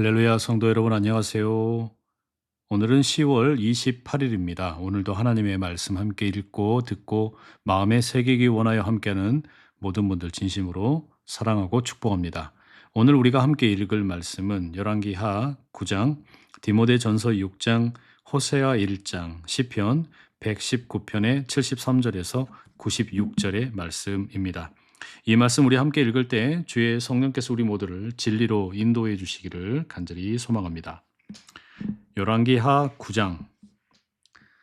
할렐루야 성도 여러분 안녕하세요. 오늘은 10월 28일입니다. 오늘도 하나님의 말씀 함께 읽고 듣고 마음에 새기기 원하여 함께하는 모든 분들 진심으로 사랑하고 축복합니다. 오늘 우리가 함께 읽을 말씀은 열왕기하 9장, 디모데전서 6장, 호세아 1장, 시편 119편의 73절에서 96절의 말씀입니다. 이 말씀 우리 함께 읽을 때 주의 성령께서 우리 모두를 진리로 인도해 주시기를 간절히 소망합니다. 열왕기하 9장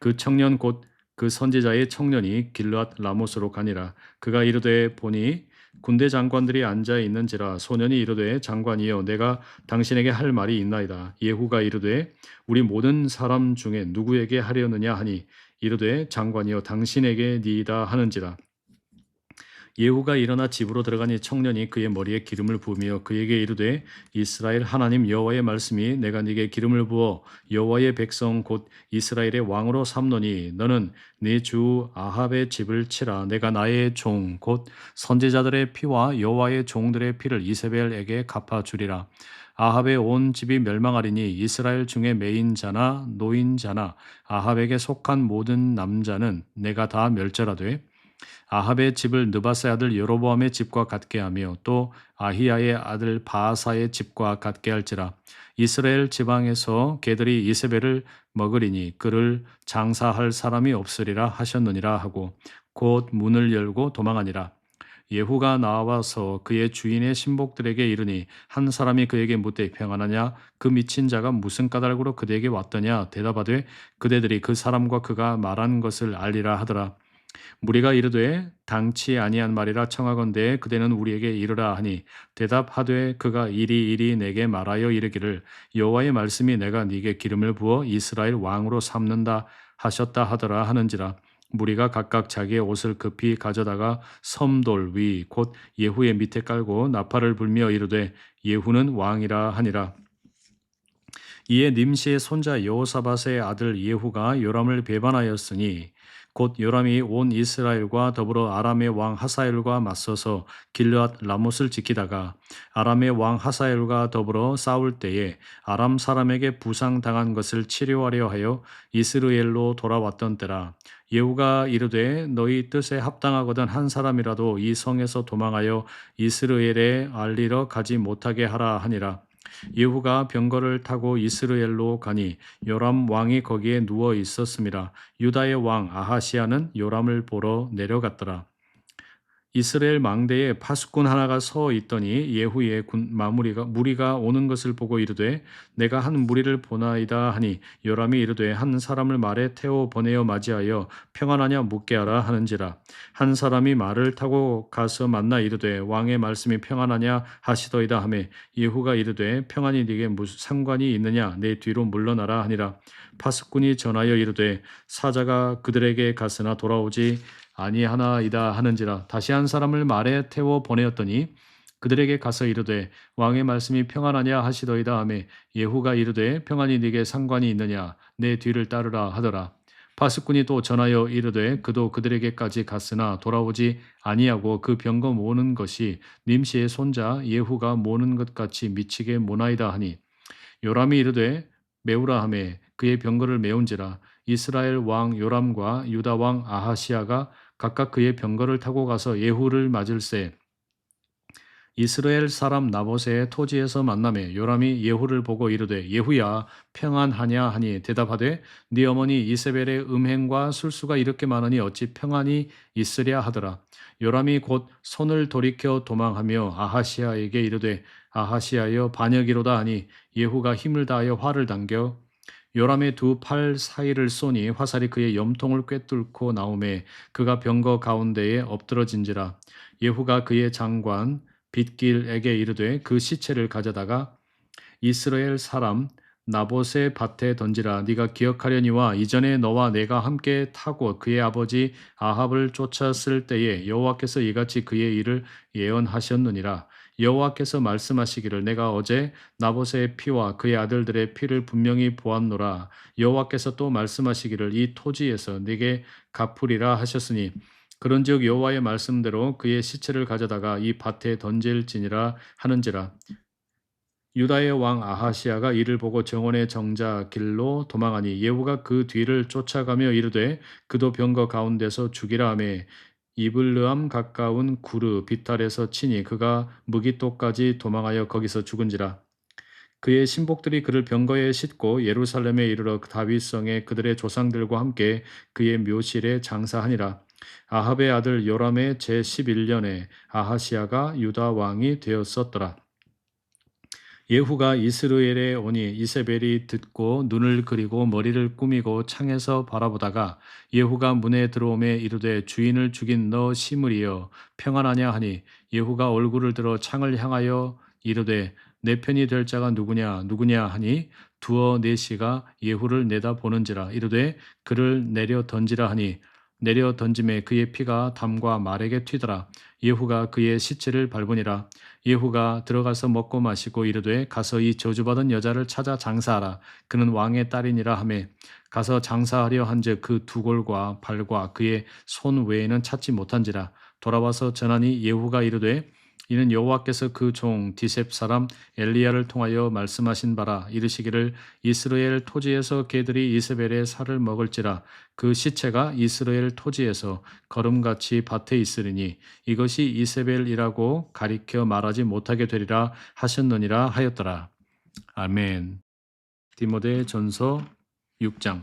그 청년 곧 그 선지자의 청년이 길르앗 라못으로 가니라. 그가 이르되 보니 군대 장관들이 앉아 있는지라 소년이 이르되 장관이여 내가 당신에게 할 말이 있나이다. 예후가 이르되 우리 모든 사람 중에 누구에게 하려느냐 하니? 이르되 장관이여 당신에게 니이다 하는지라 예후가 일어나 집으로 들어가니 청년이 그의 머리에 기름을 부으며 그에게 이르되 이스라엘 하나님 여호와의 말씀이 내가 네게 기름을 부어 여호와의 백성 곧 이스라엘의 왕으로 삼노니 너는 네 주 아합의 집을 치라. 내가 나의 종 곧 선제자들의 피와 여호와의 종들의 피를 이세벨에게 갚아 주리라. 아합의 온 집이 멸망하리니 이스라엘 중에 매인 자나 노인 자나 아합에게 속한 모든 남자는 내가 다 멸절하되 아합의 집을 느바스의 아들 여로보암의 집과 같게 하며 또 아히야의 아들 바하사의 집과 같게 할지라. 이스라엘 지방에서 개들이 이세벨을 먹으리니 그를 장사할 사람이 없으리라 하셨느니라 하고 곧 문을 열고 도망하니라. 예후가 나와서 그의 주인의 신복들에게 이르니 한 사람이 그에게 묻되 평안하냐? 그 미친 자가 무슨 까닭으로 그대에게 왔더냐? 대답하되 그대들이 그 사람과 그가 말한 것을 알리라 하더라 무리가 이르되 당치 아니한 말이라 청하건대 그대는 우리에게 이르라 하니 대답하되 그가 이리 이리 내게 말하여 이르기를 여호와의 말씀이 내가 네게 기름을 부어 이스라엘 왕으로 삼는다 하셨다 하더라 하는지라 무리가 각각 자기의 옷을 급히 가져다가 섬돌 위 곧 예후의 밑에 깔고 나팔을 불며 이르되 예후는 왕이라 하니라. 이에 님시의 손자 여호사밧의 아들 예후가 요람을 배반하였으니 곧 요람이 온 이스라엘과 더불어 아람의 왕 하사엘과 맞서서 길르앗 라못을 지키다가 아람의 왕 하사엘과 더불어 싸울 때에 아람 사람에게 부상당한 것을 치료하려 하여 이스르엘로 돌아왔던 때라 예후가 이르되 너희 뜻에 합당하거든 한 사람이라도 이 성에서 도망하여 이스르엘에 알리러 가지 못하게 하라 하니라 예후가 병거를 타고 이스라엘로 가니 요람 왕이 거기에 누워 있었습니다. 유다의 왕 아하시아는 요람을 보러 내려갔더라. 이스라엘 망대에 파수꾼 하나가 서 있더니 예후의 군 마무리가 무리가 오는 것을 보고 이르되 내가 한 무리를 보나이다 하니 요람이 이르되 한 사람을 말에 태워 보내어 맞이하여 평안하냐 묻게 하라 하는지라. 한 사람이 말을 타고 가서 만나 이르되 왕의 말씀이 평안하냐 하시더이다 하매 예후가 이르되 평안이 네게 무슨 상관이 있느냐 내 뒤로 물러나라 하니라. 파수꾼이 전하여 이르되 사자가 그들에게 갔으나 돌아오지 아니하나이다 하는지라 다시 한 사람을 말에 태워 보내었더니 그들에게 가서 이르되 왕의 말씀이 평안하냐 하시더이다 하매 예후가 이르되 평안이 네게 상관이 있느냐? 내 뒤를 따르라 하더라. 파수꾼이 또 전하여 이르되 그도 그들에게까지 갔으나 돌아오지 아니하고 그 병거 모는 것이 님시의 손자 예후가 모는 것 같이 미치게 모나이다 하니 요람이 이르되 메우라 하매 그의 병거를 메운지라 이스라엘 왕 요람과 유다 왕 아하시아가 각각 그의 병거를 타고 가서 예후를 맞을세 이스라엘 사람 나봇의 토지에서 만남에 요람이 예후를 보고 이르되 예후야 평안하냐? 하니 대답하되 네 어머니 이세벨의 음행과 술수가 이렇게 많으니 어찌 평안이 있으랴 하더라. 요람이 곧 손을 돌이켜 도망하며 아하시아에게 이르되 아하시아여 반역이로다. 하니 예후가 힘을 다하여 활을 당겨 요람의 두 팔 사이를 쏘니 화살이 그의 염통을 꿰뚫고 나오매 그가 병거 가운데에 엎드러진지라 예후가 그의 장관 빗길에게 이르되 그 시체를 가져다가 이스라엘 사람 나봇의 밭에 던지라 네가 기억하려니와 이전에 너와 내가 함께 타고 그의 아버지 아합을 쫓았을 때에 여호와께서 이같이 그의 일을 예언하셨느니라 여호와께서 말씀하시기를 내가 어제 나봇의 피와 그의 아들들의 피를 분명히 보았노라. 여호와께서 또 말씀하시기를 이 토지에서 네게 갚으리라 하셨으니 그런즉 여호와의 말씀대로 그의 시체를 가져다가 이 밭에 던질지니라 하는지라. 유다의 왕 아하시아가 이를 보고 정원의 정자 길로 도망하니 예후가 그 뒤를 쫓아가며 이르되 그도 병거 가운데서 죽이라 하매 이블르암 가까운 구르 비탈에서 치니 그가 무기토까지 도망하여 거기서 죽은지라. 그의 신복들이 그를 병거에 싣고 예루살렘에 이르러 다윗성에 그들의 조상들과 함께 그의 묘실에 장사하니라. 아합의 아들 요람의 제 11년에 아하시아가 유다 왕이 되었었더라 예후가 이스라엘에 오니 이세벨이 듣고 눈을 그리고 머리를 꾸미고 창에서 바라보다가 예후가 문에 들어오매 이르되 주인을 죽인 너 시므리여 평안하냐 하니 예후가 얼굴을 들어 창을 향하여 이르되 내 편이 될 자가 누구냐 누구냐 하니 두어 네시가 예후를 내다 보는지라. 이르되 그를 내려 던지라 하니 내려 던짐에 그의 피가 담과 말에게 튀더라. 예후가 그의 시체를 밟으니라. 예후가 들어가서 먹고 마시고 이르되 가서 이 저주받은 여자를 찾아 장사하라. 그는 왕의 딸이니라 하매. 가서 장사하려 한즉 그 두 골과 발과 그의 손 외에는 찾지 못한지라. 돌아와서 전하니 예후가 이르되 이는 여호와께서 그 종 디셉 사람 엘리야를 통하여 말씀하신 바라 이르시기를 이스라엘 토지에서 개들이 이스벨의 살을 먹을지라 그 시체가 이스라엘 토지에서 걸음같이 밭에 있으리니 이것이 이세벨이라고 가리켜 말하지 못하게 되리라 하셨느니라 하였더라. 아멘. 디모데 전서 6장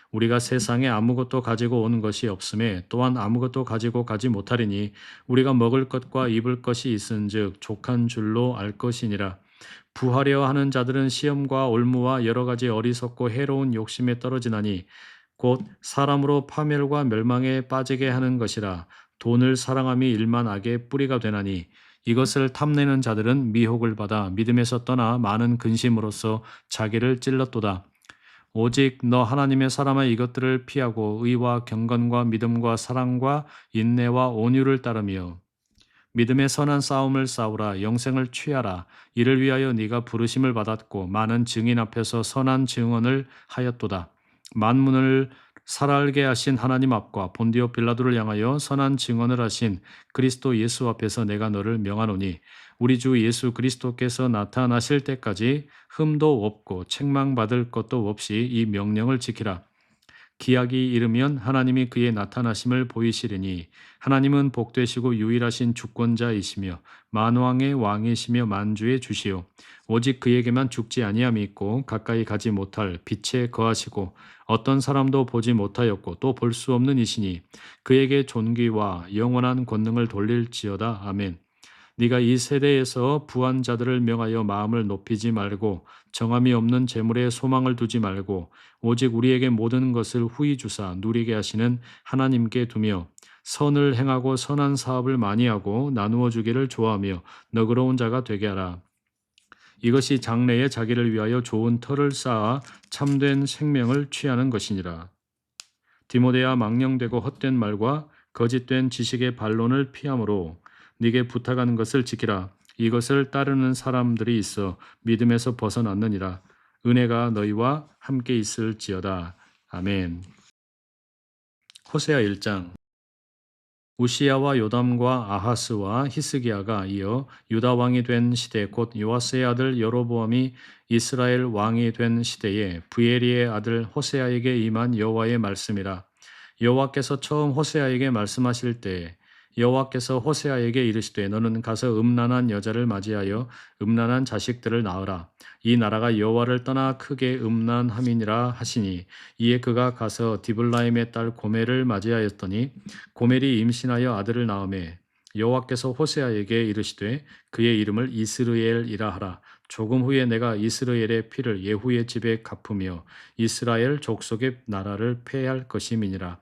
우리가 세상에 아무것도 가지고 온 것이 없음에 또한 아무것도 가지고 가지 못하리니 우리가 먹을 것과 입을 것이 있은즉 족한 줄로 알 것이니라. 부하려 하는 자들은 시험과 올무와 여러 가지 어리석고 해로운 욕심에 떨어지나니 곧 사람으로 파멸과 멸망에 빠지게 하는 것이라 돈을 사랑함이 일만 악의 뿌리가 되나니 이것을 탐내는 자들은 미혹을 받아 믿음에서 떠나 많은 근심으로써 자기를 찔렀도다. 오직 너 하나님의 사람의 이것들을 피하고 의와 경건과 믿음과 사랑과 인내와 온유를 따르며 믿음의 선한 싸움을 싸우라 영생을 취하라. 이를 위하여 네가 부르심을 받았고 많은 증인 앞에서 선한 증언을 하였도다. 만문을 살아알게 하신 하나님 앞과 본디오 빌라도를 향하여 선한 증언을 하신 그리스도 예수 앞에서 내가 너를 명하노니 우리 주 예수 그리스도께서 나타나실 때까지 흠도 없고 책망받을 것도 없이 이 명령을 지키라. 기약이 이르면 하나님이 그의 나타나심을 보이시리니 하나님은 복되시고 유일하신 주권자이시며 만왕의 왕이시며 만주의 주시오. 오직 그에게만 죽지 아니함이 있고 가까이 가지 못할 빛에 거하시고 어떤 사람도 보지 못하였고 또 볼 수 없는 이시니 그에게 존귀와 영원한 권능을 돌릴지어다. 아멘 네가 이 세대에서 부한 자들을 명하여 마음을 높이지 말고 정함이 없는 재물에 소망을 두지 말고 오직 우리에게 모든 것을 후히 주사 누리게 하시는 하나님께 두며 선을 행하고 선한 사업을 많이 하고 나누어 주기를 좋아하며 너그러운 자가 되게 하라. 이것이 장래에 자기를 위하여 좋은 터를 쌓아 참된 생명을 취하는 것이니라. 디모데야 망령되고 헛된 말과 거짓된 지식의 반론을 피함으로 네게 부탁하는 것을 지키라. 이것을 따르는 사람들이 있어 믿음에서 벗어났느니라. 은혜가 너희와 함께 있을지어다. 아멘. 호세아 1장 우시야와 요담과 아하스와 히스기야가 이어 유다 왕이 된 시대 곧 요아스의 아들 여로보암이 이스라엘 왕이 된 시대에 부에리의 아들 호세아에게 임한 여호와의 말씀이라 여호와께서 처음 호세아에게 말씀하실 때 여호와께서 호세아에게 이르시되 너는 가서 음란한 여자를 맞이하여 음란한 자식들을 낳으라. 이 나라가 여호와를 떠나 크게 음란함이니라 하시니 이에 그가 가서 디블라임의 딸 고멜을 맞이하였더니 고멜이 임신하여 아들을 낳음에 여호와께서 호세아에게 이르시되 그의 이름을 이스르엘이라 하라. 조금 후에 내가 이스라엘의 피를 예후의 집에 갚으며 이스라엘 족속의 나라를 폐할 것임이니라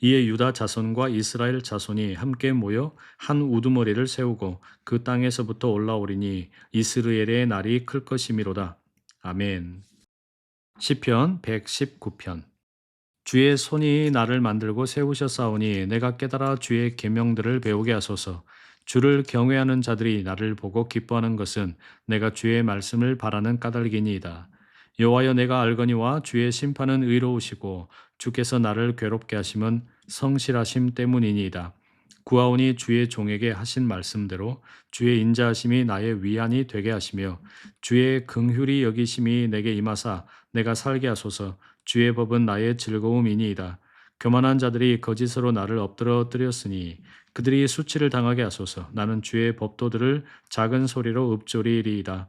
이에 유다 자손과 이스라엘 자손이 함께 모여 한 우두머리를 세우고 그 땅에서부터 올라오리니 이스라엘의 날이 클 것이미로다. 아멘. 시편 119편 주의 손이 나를 만들고 세우셨사오니 내가 깨달아 주의 계명들을 배우게 하소서. 주를 경외하는 자들이 나를 보고 기뻐하는 것은 내가 주의 말씀을 바라는 까닭이니이다. 여호와여 내가 알거니와 주의 심판은 의로우시고 주께서 나를 괴롭게 하심은 성실하심 때문이니이다. 구하오니 주의 종에게 하신 말씀대로 주의 인자하심이 나의 위안이 되게 하시며 주의 긍휼히 여기심이 내게 임하사 내가 살게 하소서 주의 법은 나의 즐거움이니이다. 교만한 자들이 거짓으로 나를 엎드러뜨렸으니 그들이 수치를 당하게 하소서 나는 주의 법도들을 작은 소리로 읊조리리이다.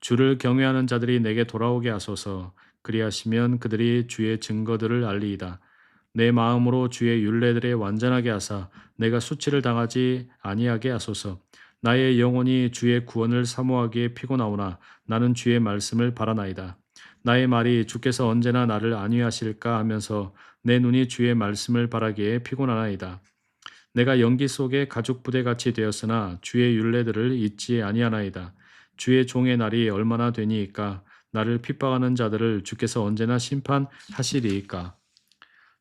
주를 경외하는 자들이 내게 돌아오게 하소서 그리하시면 그들이 주의 증거들을 알리이다. 내 마음으로 주의 율례들에 완전하게 하사 내가 수치를 당하지 아니하게 하소서. 나의 영혼이 주의 구원을 사모하기에 피곤하오나 나는 주의 말씀을 바라나이다. 나의 말이 주께서 언제나 나를 안위하실까 하면서 내 눈이 주의 말씀을 바라기에 피곤하나이다. 내가 연기 속에 가죽 부대 같이 되었으나 주의 율례들을 잊지 아니하나이다. 주의 종의 날이 얼마나 되니이까? 나를 핍박하는 자들을 주께서 언제나 심판하시리이까?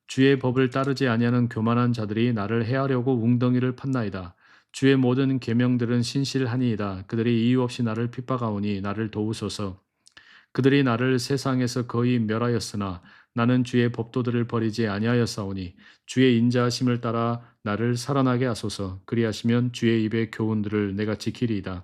주의 법을 따르지 아니하는 교만한 자들이 나를 해하려고 웅덩이를 팠나이다. 주의 모든 계명들은 신실하니이다. 그들이 이유 없이 나를 핍박하오니 나를 도우소서. 그들이 나를 세상에서 거의 멸하였으나 나는 주의 법도들을 버리지 아니하였사오니 주의 인자하심을 따라 나를 살아나게 하소서. 그리하시면 주의 입의 교훈들을 내가 지키리이다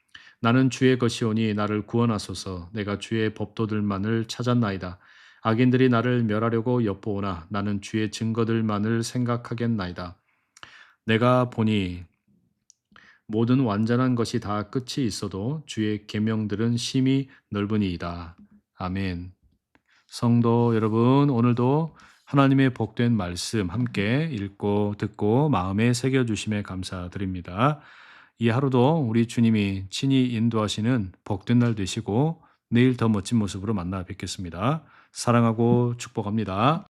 나는 주의 것이오니 나를 구원하소서. 내가 주의 법도들만을 찾았나이다. 악인들이 나를 멸하려고 엿보오나 나는 주의 증거들만을 생각하겠나이다. 내가 보니 모든 완전한 것이 다 끝이 있어도 주의 계명들은 심히 넓으니이다. 아멘. 성도 여러분, 오늘도 하나님의 복된 말씀 함께 읽고 듣고 마음에 새겨 주심에 감사드립니다. 이 하루도 우리 주님이 친히 인도하시는 복된 날 되시고 내일 더 멋진 모습으로 만나 뵙겠습니다. 사랑하고 축복합니다.